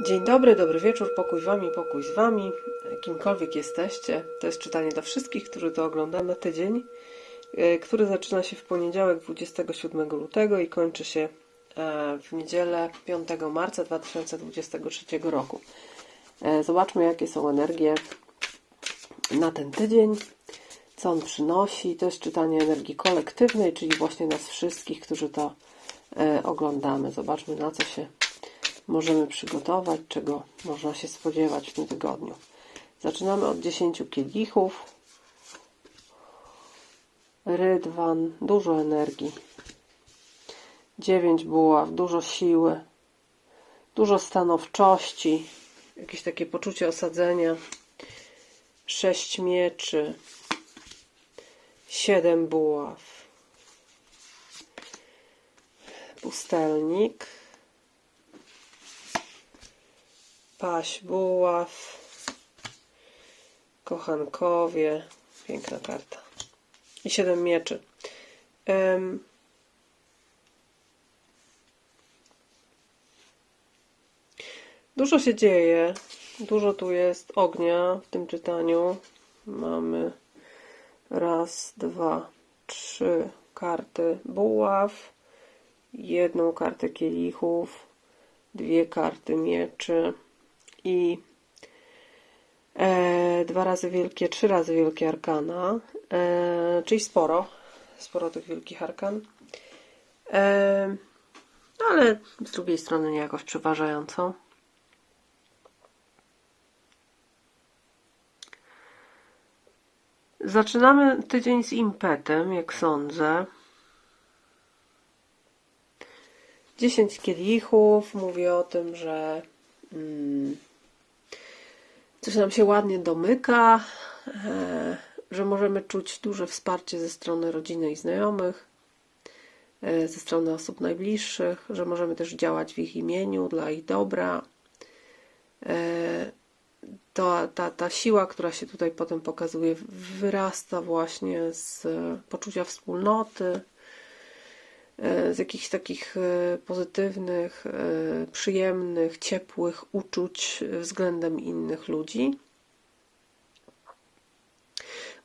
Dzień dobry, dobry wieczór, pokój wami, pokój z wami, kimkolwiek jesteście. To jest czytanie dla wszystkich, którzy to oglądają na tydzień, e, który zaczyna się w poniedziałek 27 lutego i kończy się e, w niedzielę 5 marca 2023 roku. E, Zobaczmy, jakie są energie na ten tydzień, co on przynosi. To jest czytanie energii kolektywnej, czyli właśnie nas wszystkich, którzy to oglądamy. Zobaczmy, na co się możemy przygotować, czego można się spodziewać w tym tygodniu. Zaczynamy od 10 kielichów. Rydwan, dużo energii. 9 buław, dużo siły, dużo stanowczości, jakieś takie poczucie osadzenia. 6 mieczy, 7 buław. Pustelnik. Paś buław, kochankowie, piękna karta. I siedem mieczy. Em, Dużo się dzieje, dużo tu jest ognia w tym czytaniu. Mamy raz, dwa, trzy karty buław, jedną kartę kielichów, dwie karty mieczy i e, dwa razy wielkie, trzy razy wielkie arkana, e, czyli sporo, sporo tych wielkich arkan. E, ale z drugiej strony nie jakoś przeważająco. Zaczynamy tydzień z impetem, jak sądzę. 10 kielichów mówi o tym, że mm, coś nam się ładnie domyka, e, że możemy czuć duże wsparcie ze strony rodziny i znajomych, e, ze strony osób najbliższych, że możemy też działać w ich imieniu, dla ich dobra. E, to, ta, ta siła, która się tutaj potem pokazuje, wyrasta właśnie z poczucia wspólnoty, z jakichś takich e, pozytywnych, e, przyjemnych, ciepłych uczuć względem innych ludzi.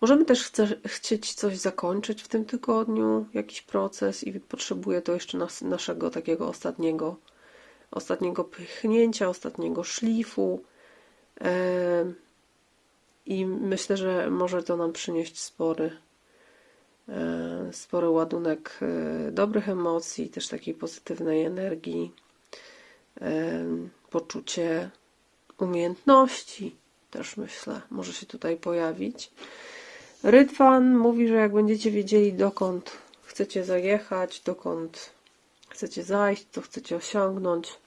Możemy też chce, chcieć coś zakończyć w tym tygodniu, jakiś proces i potrzebuje to jeszcze nas, naszego takiego ostatniego, ostatniego pchnięcia, ostatniego szlifu. E, I myślę, że może to nam przynieść spory, e, spory ładunek e, dobrych emocji, też takiej pozytywnej energii, poczucie umiejętności też myślę, może się tutaj pojawić. Rydwan mówi, że jak będziecie wiedzieli, dokąd chcecie zajechać, dokąd chcecie zajść, co chcecie osiągnąć,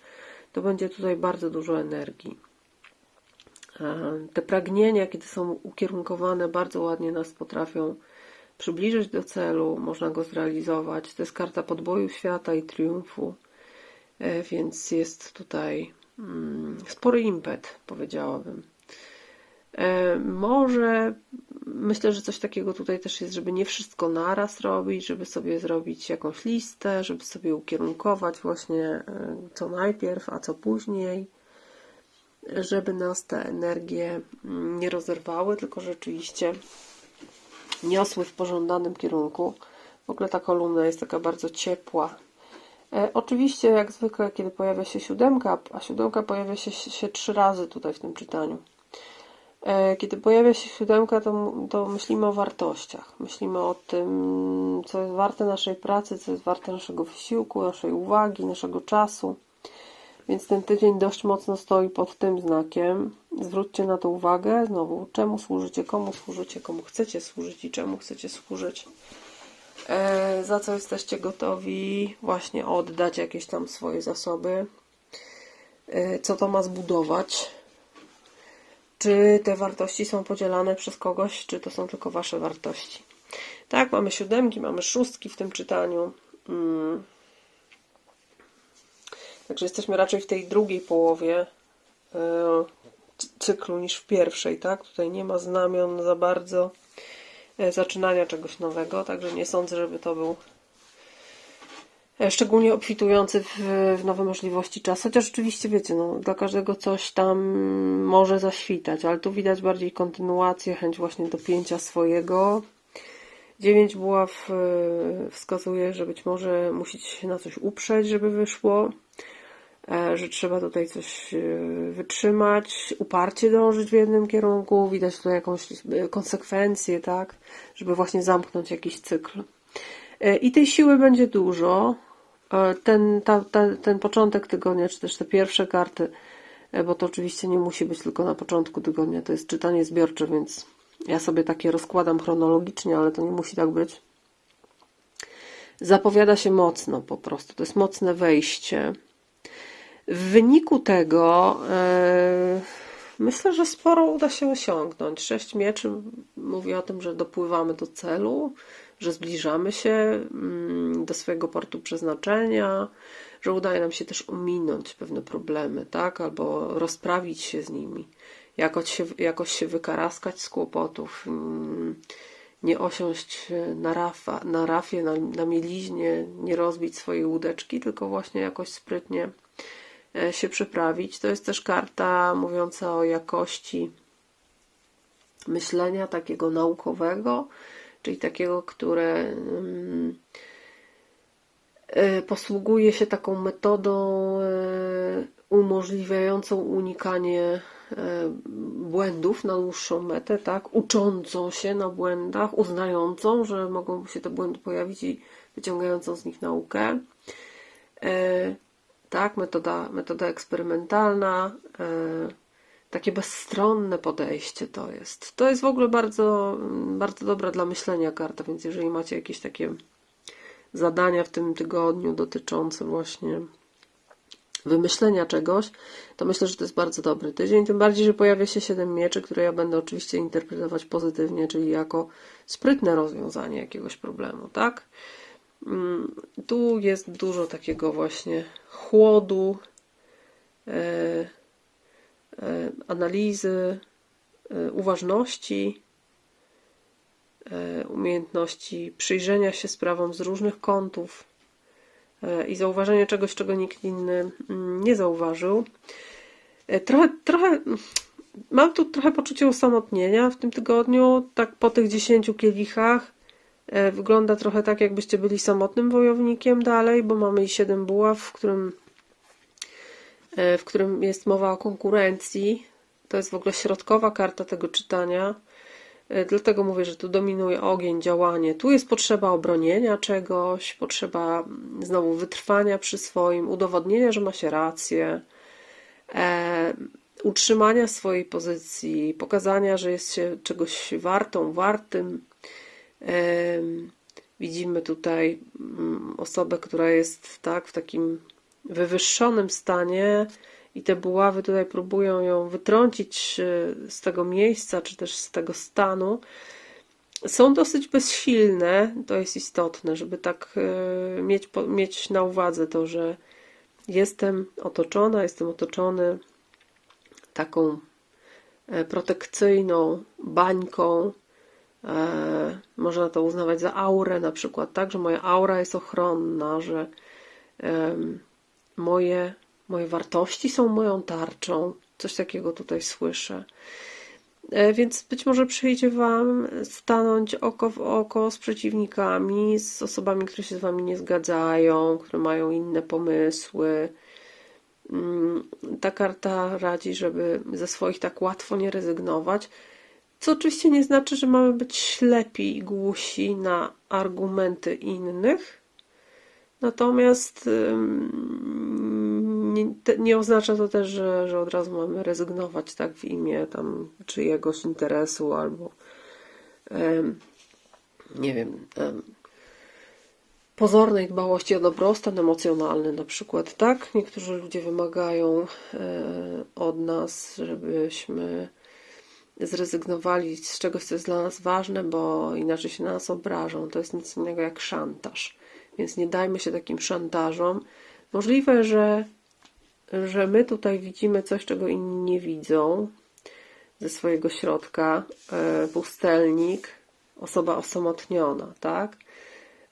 to będzie tutaj bardzo dużo energii. Te pragnienia, kiedy są ukierunkowane, bardzo ładnie nas potrafią przybliżyć do celu, można go zrealizować. To jest karta podboju świata i triumfu, e, więc jest tutaj mm, spory impet, powiedziałabym. E, może myślę, że coś takiego tutaj też jest, żeby nie wszystko naraz robić, żeby sobie zrobić jakąś listę, żeby sobie ukierunkować właśnie e, co najpierw, a co później żeby nas te energie mm, nie rozerwały, tylko rzeczywiście niosły w pożądanym kierunku. W ogóle ta kolumna jest taka bardzo ciepła. E, oczywiście, jak zwykle, kiedy pojawia się siódemka, a siódemka pojawia się, się trzy razy tutaj w tym czytaniu. E, kiedy pojawia się siódemka, to, to myślimy o wartościach. Myślimy o tym, co jest warte naszej pracy, co jest warte naszego wysiłku, naszej uwagi, naszego czasu. Więc ten tydzień dość mocno stoi pod tym znakiem. Zwróćcie na to uwagę. Znowu, czemu służycie, komu służycie, komu chcecie służyć i czemu chcecie służyć. E, za co jesteście gotowi właśnie oddać jakieś tam swoje zasoby. E, co to ma zbudować. Czy te wartości są podzielane przez kogoś, czy to są tylko wasze wartości. Tak, mamy siódemki, mamy szóstki w tym czytaniu. Mm. Także jesteśmy raczej w tej drugiej połowie e, cyklu niż w pierwszej, tak? Tutaj nie ma znamion za bardzo e, zaczynania czegoś nowego, także nie sądzę, żeby to był E, Szczególnie obfitujący w, w nowe możliwości czas. Chociaż oczywiście wiecie, no, dla każdego coś tam może zaświtać, ale tu widać bardziej kontynuację, chęć właśnie dopięcia swojego. Dziewięć buław e, wskazuje, że być może musicie się na coś uprzeć, żeby wyszło, że trzeba tutaj coś e, wytrzymać, uparcie dążyć w jednym kierunku, widać tutaj jakąś e, konsekwencję, tak, żeby właśnie zamknąć jakiś cykl. E, I tej siły będzie dużo. E, Ten, ta, ta, ten początek tygodnia, czy też te pierwsze karty, e, bo to oczywiście nie musi być tylko na początku tygodnia, to jest czytanie zbiorcze, więc ja sobie takie rozkładam chronologicznie, ale to nie musi tak być. Zapowiada się mocno po prostu, to jest mocne wejście. W wyniku tego e, myślę, że sporo uda się osiągnąć. Sześć mieczy mówi o tym, że dopływamy do celu, że zbliżamy się mm, do swojego portu przeznaczenia, że udaje nam się też ominąć pewne problemy, tak? Albo rozprawić się z nimi, jakoś się, jakoś się wykaraskać z kłopotów, mm, nie osiąść na, rafa, na rafie, na, na mieliźnie, nie rozbić swojej łódeczki, tylko właśnie jakoś sprytnie się przeprawić. To jest też karta mówiąca o jakości myślenia takiego naukowego, czyli takiego, które mm, e, posługuje się taką metodą e, umożliwiającą unikanie e, błędów na dłuższą metę, tak? Uczącą się na błędach, uznającą, że mogą się te błędy pojawić i wyciągającą z nich naukę. Tak, metoda, metoda eksperymentalna, e, takie bezstronne podejście to jest. To jest w ogóle bardzo, bardzo dobra dla myślenia karta, więc jeżeli macie jakieś takie zadania w tym tygodniu dotyczące właśnie wymyślenia czegoś, to myślę, że to jest bardzo dobry tydzień. Tym bardziej, że pojawia się 7 mieczy, które ja będę oczywiście interpretować pozytywnie, czyli jako sprytne rozwiązanie jakiegoś problemu, tak? Mm, Tu jest dużo takiego właśnie chłodu, e, e, analizy, e, uważności, umiejętności przyjrzenia się sprawom z różnych kątów i zauważenia czegoś, czego nikt inny mm, nie zauważył. Trochę, trochę mam tu trochę poczucie osamotnienia w tym tygodniu. Tak po tych 10 kielichach wygląda trochę tak, jakbyście byli samotnym wojownikiem dalej, bo mamy i 7 buław, w którym e, w którym jest mowa o konkurencji. To jest w ogóle środkowa karta tego czytania. E, Dlatego mówię, że tu dominuje ogień, działanie. Tu jest potrzeba obronienia czegoś, potrzeba mm, znowu wytrwania przy swoim, udowodnienia, że ma się rację, e, utrzymania swojej pozycji, pokazania, że jest się czegoś wartą, wartym. Widzimy tutaj mm, osobę, która jest tak w takim wywyższonym stanie i te buławy tutaj próbują ją wytrącić e, z tego miejsca, czy też z tego stanu. Są dosyć bezsilne, to jest istotne, żeby tak e, mieć, mieć na uwadze to, że jestem otoczona, jestem otoczony taką e, protekcyjną bańką. E, Można to uznawać za aurę na przykład, tak, że moja aura jest ochronna, że moje, moje wartości są moją tarczą. Coś takiego tutaj słyszę. E, Więc być może przyjdzie Wam stanąć oko w oko z przeciwnikami, z osobami, które się z Wami nie zgadzają, które mają inne pomysły. Mm, Ta karta radzi, żeby ze swoich tak łatwo nie rezygnować. Co oczywiście nie znaczy, że mamy być ślepi i głusi na argumenty innych. Natomiast nie, nie oznacza to też, że, że od razu mamy rezygnować tak w imię tam czyjegoś interesu albo nie wiem, em, pozornej dbałości o dobrostan emocjonalny na przykład, tak? Niektórzy ludzie wymagają e, od nas, żebyśmy zrezygnowali z czegoś, co jest dla nas ważne, bo inaczej się na nas obrażą. To jest nic innego jak szantaż. Więc nie dajmy się takim szantażom. Możliwe, że, że my tutaj widzimy coś, czego inni nie widzą ze swojego środka. E, pustelnik, osoba osamotniona, tak?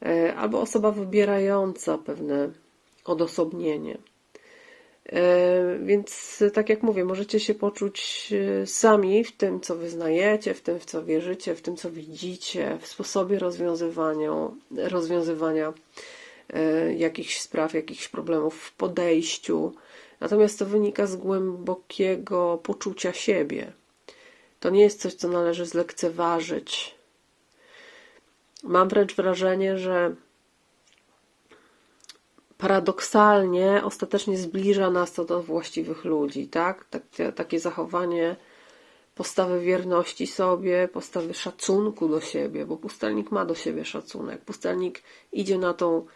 e, albo osoba wybierająca pewne odosobnienie. E, Więc, tak jak mówię, możecie się poczuć e, sami w tym, co wyznajecie, w tym, w co wierzycie, w tym, co widzicie, w sposobie rozwiązywania, rozwiązywania e, jakichś spraw, jakichś problemów, w podejściu. Natomiast to wynika z głębokiego poczucia siebie. To nie jest coś, co należy zlekceważyć. Mam wręcz wrażenie, że paradoksalnie ostatecznie zbliża nas to do właściwych ludzi, tak? Takie, takie zachowanie postawy wierności sobie, postawy szacunku do siebie, bo pustelnik ma do siebie szacunek. Pustelnik idzie na tą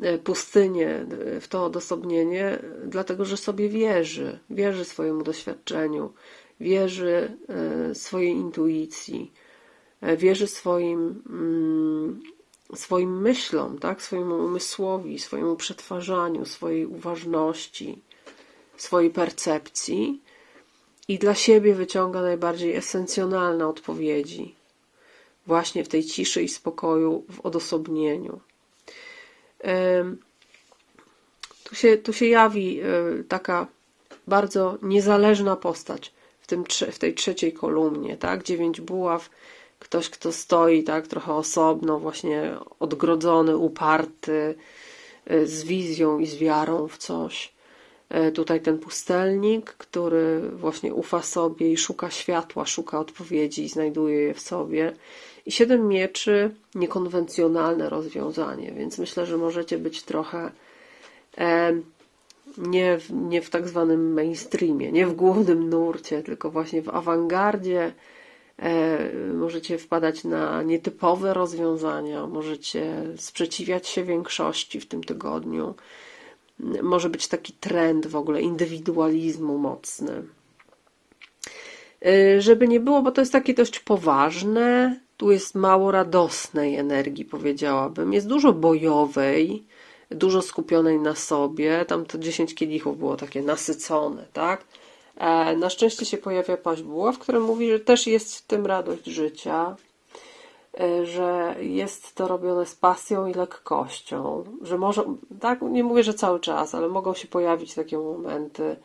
e, pustynię, e, w to odosobnienie, e, dlatego że sobie wierzy, wierzy swojemu doświadczeniu, wierzy swojej intuicji, wierzy swoim mm, swoim myślom, tak? swojemu umysłowi, swojemu przetwarzaniu, swojej uważności, swojej percepcji i dla siebie wyciąga najbardziej esencjonalne odpowiedzi, właśnie w tej ciszy i spokoju, w odosobnieniu. Tu się, tu się jawi e, taka bardzo niezależna postać w, tym, w tej trzeciej kolumnie, tak? Dziewięć buław, ktoś, kto stoi tak trochę osobno, właśnie odgrodzony, uparty, y, z wizją i z wiarą w coś. E, Tutaj ten pustelnik, który właśnie ufa sobie i szuka światła, szuka odpowiedzi i znajduje je w sobie. I siedem mieczy, niekonwencjonalne rozwiązanie, więc myślę, że możecie być trochę e, nie w, nie w tak zwanym mainstreamie, nie w głównym nurcie, tylko właśnie w awangardzie. E, Możecie wpadać na nietypowe rozwiązania, możecie sprzeciwiać się większości w tym tygodniu. Może być taki trend w ogóle indywidualizmu mocny. E, Żeby nie było, bo to jest takie dość poważne, tu jest mało radosnej energii, powiedziałabym. Jest dużo bojowej, dużo skupionej na sobie. Tam to 10 kielichów było takie nasycone, tak? E, Na szczęście się pojawia paść buław, który mówi, że też jest w tym radość życia, e, że jest to robione z pasją i lekkością, że może, tak, nie mówię, że cały czas, ale mogą się pojawić takie momenty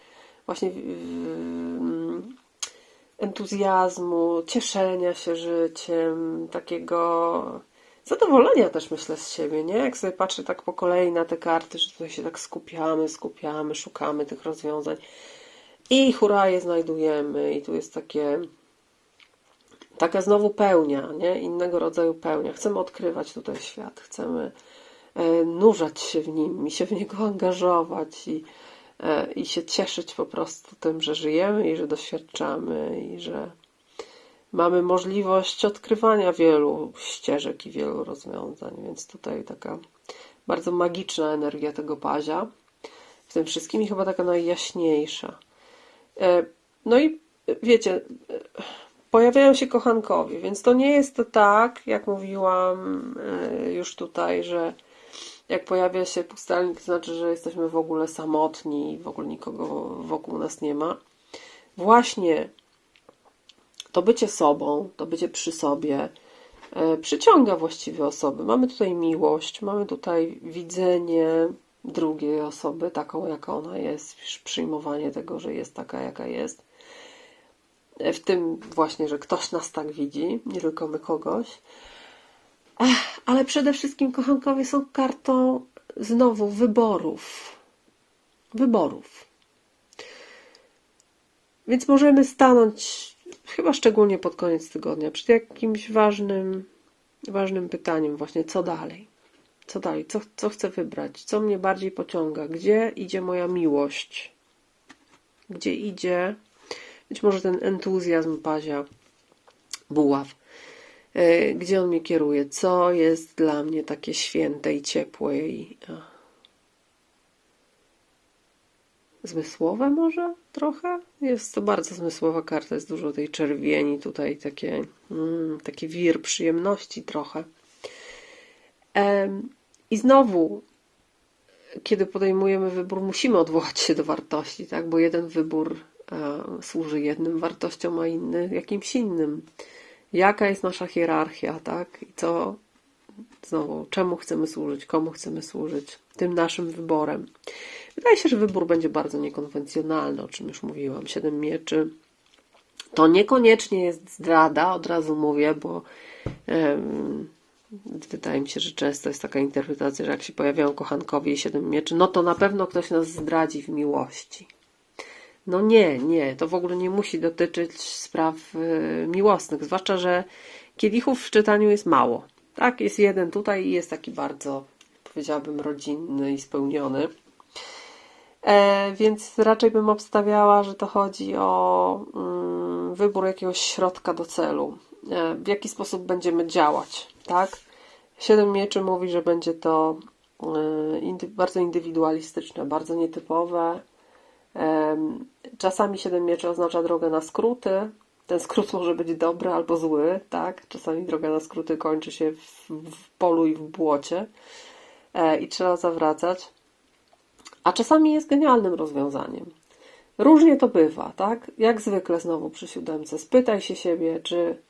właśnie mm, entuzjazmu, cieszenia się życiem, takiego zadowolenia też myślę z siebie, nie? Jak sobie patrzę tak po kolei na te karty, że tutaj się tak skupiamy, skupiamy, szukamy tych rozwiązań i hura je znajdujemy i tu jest takie taka znowu pełnia, nie? Innego rodzaju pełnia. Chcemy odkrywać tutaj świat, chcemy e, nurzać się w nim i się w niego angażować i, e, i się cieszyć po prostu tym, że żyjemy i że doświadczamy i że mamy możliwość odkrywania wielu ścieżek i wielu rozwiązań, więc tutaj taka bardzo magiczna energia tego pazia w tym wszystkim i chyba taka najjaśniejsza. E, No i wiecie, e, pojawiają się kochankowie, więc to nie jest to tak, jak mówiłam e, już tutaj, że jak pojawia się pustelnik, to znaczy, że jesteśmy w ogóle samotni i w ogóle nikogo wokół nas nie ma. Właśnie to bycie sobą, to bycie przy sobie przyciąga właściwie osoby. Mamy tutaj miłość, mamy tutaj widzenie drugiej osoby, taką jaka ona jest, przyjmowanie tego, że jest taka jaka jest. W tym właśnie, że ktoś nas tak widzi, nie tylko my kogoś. Ale przede wszystkim kochankowie są kartą znowu wyborów. Wyborów. Więc możemy stanąć, chyba szczególnie pod koniec tygodnia, przed jakimś ważnym, ważnym pytaniem, właśnie co dalej? Co dalej? Co, co chcę wybrać? Co mnie bardziej pociąga? Gdzie idzie moja miłość? Gdzie idzie być może ten entuzjazm pazia buław? E, Gdzie on mnie kieruje? Co jest dla mnie takie święte i ciepłe i zmysłowe może trochę? Jest to bardzo zmysłowa karta, jest dużo tej czerwieni, tutaj takie, mm, taki wir przyjemności trochę. I znowu, kiedy podejmujemy wybór, musimy odwołać się do wartości, tak? Bo jeden wybór e, służy jednym wartościom, a inny jakimś innym. Jaka jest nasza hierarchia, tak? I co, znowu, czemu chcemy służyć, komu chcemy służyć, tym naszym wyborem. Wydaje się, że wybór będzie bardzo niekonwencjonalny, o czym już mówiłam. Siedem mieczy to niekoniecznie jest zdrada, od razu mówię, bo wydaje mi się, że często jest taka interpretacja, że jak się pojawiają kochankowie i siedem mieczy, no to na pewno ktoś nas zdradzi w miłości. No nie, nie, to w ogóle nie musi dotyczyć spraw y, miłosnych, zwłaszcza, że kielichów w czytaniu jest mało. Tak, jest jeden tutaj i jest taki bardzo, powiedziałabym, rodzinny i spełniony. E, więc raczej bym obstawiała, że to chodzi o mm, wybór jakiegoś środka do celu. E, w jaki sposób będziemy działać, tak? Siedem mieczy mówi, że będzie to e, bardzo indywidualistyczne, bardzo nietypowe. Czasami siedem mieczy oznacza drogę na skróty. Ten skrót może być dobry albo zły, tak? Czasami droga na skróty kończy się w, w polu i w błocie e, i trzeba zawracać. A czasami jest genialnym rozwiązaniem. Różnie to bywa, tak? Jak zwykle znowu przy siódemce. Spytaj się siebie, czy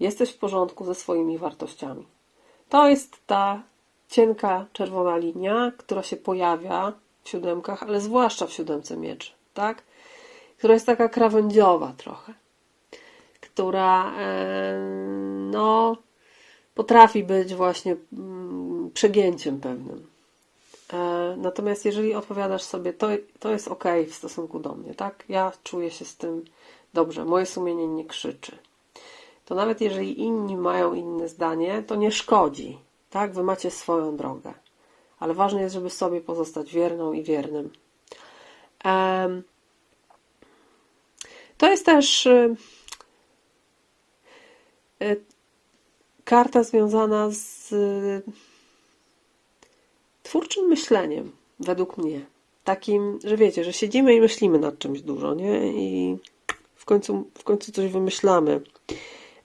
jesteś w porządku ze swoimi wartościami. To jest ta cienka czerwona linia, która się pojawia w siódemkach, ale zwłaszcza w siódemce mieczy, tak? Która jest taka krawędziowa trochę, która e, no, potrafi być właśnie mm, przegięciem pewnym. E, Natomiast jeżeli odpowiadasz sobie, to, to jest ok w stosunku do mnie, tak? Ja czuję się z tym dobrze, moje sumienie nie krzyczy. To nawet jeżeli inni mają inne zdanie, to nie szkodzi, tak? Wy macie swoją drogę. Ale ważne jest, żeby sobie pozostać wierną i wiernym. To jest też y, y, karta związana z y, twórczym myśleniem, według mnie. Takim, że wiecie, że siedzimy i myślimy nad czymś dużo, nie? I w końcu, w końcu coś wymyślamy.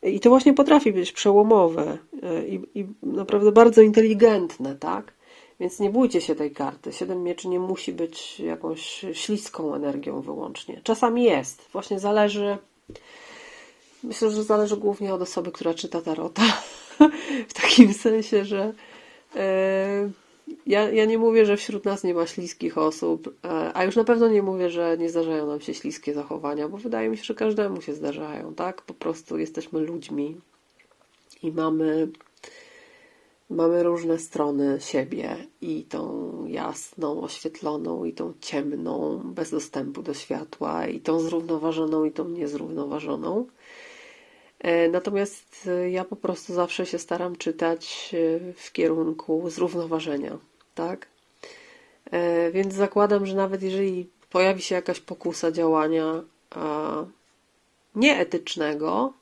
I to właśnie potrafi być przełomowe e, i, i naprawdę bardzo inteligentne, tak? Więc nie bójcie się tej karty. Siedem mieczy nie musi być jakąś śliską energią wyłącznie. Czasami jest. Właśnie zależy. Myślę, że zależy głównie od osoby, która czyta tarota. w takim sensie, że e, ja, ja nie mówię, że wśród nas nie ma śliskich osób, e, a już na pewno nie mówię, że nie zdarzają nam się śliskie zachowania, bo wydaje mi się, że każdemu się zdarzają, tak? Po prostu jesteśmy ludźmi i mamy, mamy różne strony siebie i tą jasną, oświetloną, i tą ciemną, bez dostępu do światła, i tą zrównoważoną, i tą niezrównoważoną. E, Natomiast e, ja po prostu zawsze się staram czytać e, w kierunku zrównoważenia, tak? Więc zakładam, że nawet jeżeli pojawi się jakaś pokusa działania nieetycznego,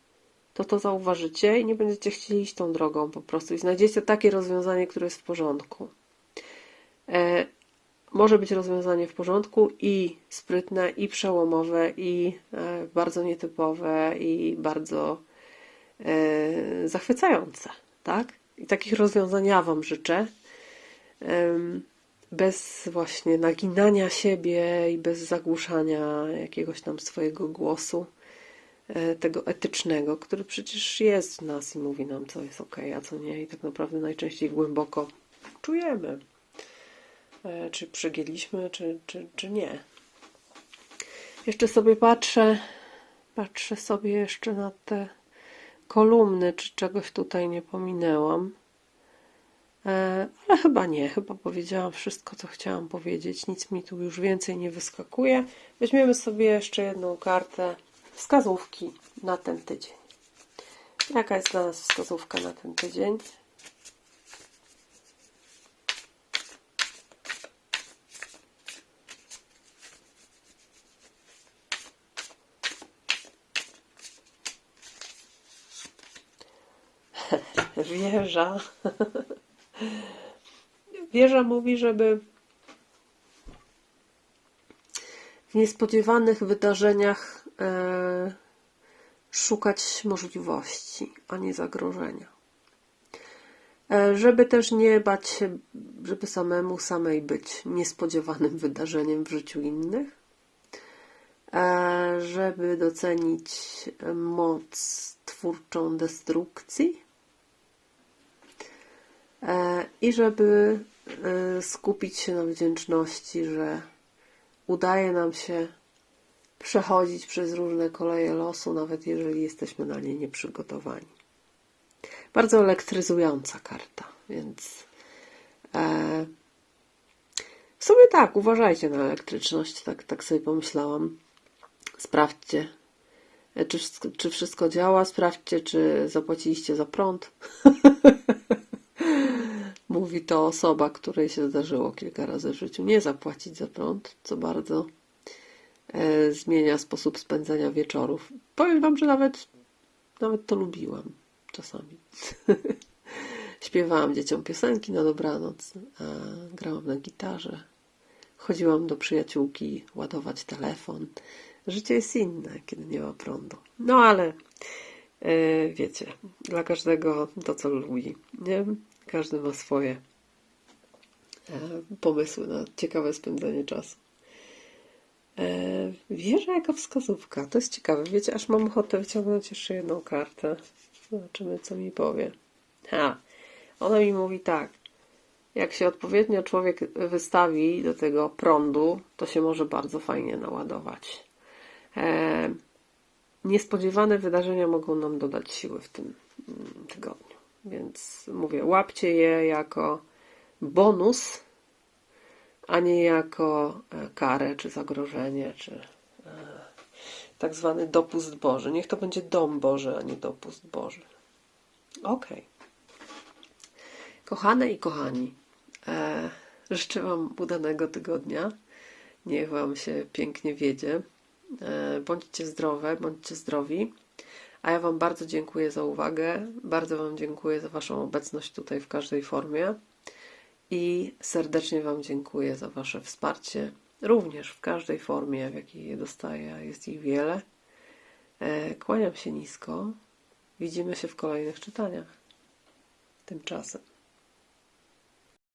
to to zauważycie i nie będziecie chcieli iść tą drogą po prostu i znajdziecie takie rozwiązanie, które jest w porządku. Może być rozwiązanie w porządku i sprytne, i przełomowe, i bardzo nietypowe, i bardzo zachwycające, tak? I takich rozwiązań ja Wam życzę. Bez właśnie naginania siebie i bez zagłuszania jakiegoś tam swojego głosu, e, tego etycznego, który przecież jest w nas i mówi nam, co jest ok, a co nie, i tak naprawdę najczęściej głęboko czujemy, e, czy przegięliśmy, czy, czy, czy nie. Jeszcze sobie patrzę, patrzę sobie jeszcze na te kolumny, czy czegoś tutaj nie pominęłam. E, Ale chyba nie, chyba powiedziałam wszystko, co chciałam powiedzieć. Nic mi tu już więcej nie wyskakuje. Weźmiemy sobie jeszcze jedną kartę wskazówki na ten tydzień. Jaka jest dla nas wskazówka na ten tydzień? Wieża. Wieża mówi, żeby w niespodziewanych wydarzeniach e, szukać możliwości, a nie zagrożenia. E, żeby też nie bać się, żeby samemu samej być niespodziewanym wydarzeniem w życiu innych. E, żeby docenić moc twórczą destrukcji I żeby e, skupić się na wdzięczności, że udaje nam się przechodzić przez różne koleje losu, nawet jeżeli jesteśmy na nie nieprzygotowani. Bardzo elektryzująca karta, więc e, w sumie tak, uważajcie na elektryczność, tak, tak sobie pomyślałam. Sprawdźcie, e, czy czy wszystko działa, sprawdźcie, czy zapłaciliście za prąd. Mówi to osoba, której się zdarzyło kilka razy w życiu nie zapłacić za prąd, co bardzo e, zmienia sposób spędzania wieczorów. Powiem Wam, że nawet, nawet to lubiłam czasami. Śpiewałam dzieciom piosenki na dobranoc, grałam na gitarze, chodziłam do przyjaciółki ładować telefon. Życie jest inne, kiedy nie ma prądu. No ale e, wiecie, dla każdego to, co lubi. Nie? Każdy ma swoje e, pomysły na ciekawe spędzanie czasu. E, wieża jako wskazówka. To jest ciekawe. Wiecie, aż mam ochotę wyciągnąć jeszcze jedną kartę. Zobaczymy, co mi powie. Ha! Ona mi mówi tak. Jak się odpowiednio człowiek wystawi do tego prądu, to się może bardzo fajnie naładować. E, niespodziewane wydarzenia mogą nam dodać siły w tym mm, tygodniu. Więc mówię, łapcie je jako bonus, a nie jako e, karę, czy zagrożenie, czy e, tak zwany dopust Boży. Niech to będzie dom Boży, a nie dopust Boży. Okej. Kochane i kochani, e, życzę Wam udanego tygodnia. Niech Wam się pięknie wiedzie. Bądźcie zdrowe, bądźcie zdrowi. A ja Wam bardzo dziękuję za uwagę. Bardzo Wam dziękuję za Waszą obecność tutaj w każdej formie. I serdecznie Wam dziękuję za Wasze wsparcie. Również w każdej formie, w jakiej je dostaję, jest ich wiele. E, Kłaniam się nisko. Widzimy się w kolejnych czytaniach. Tymczasem.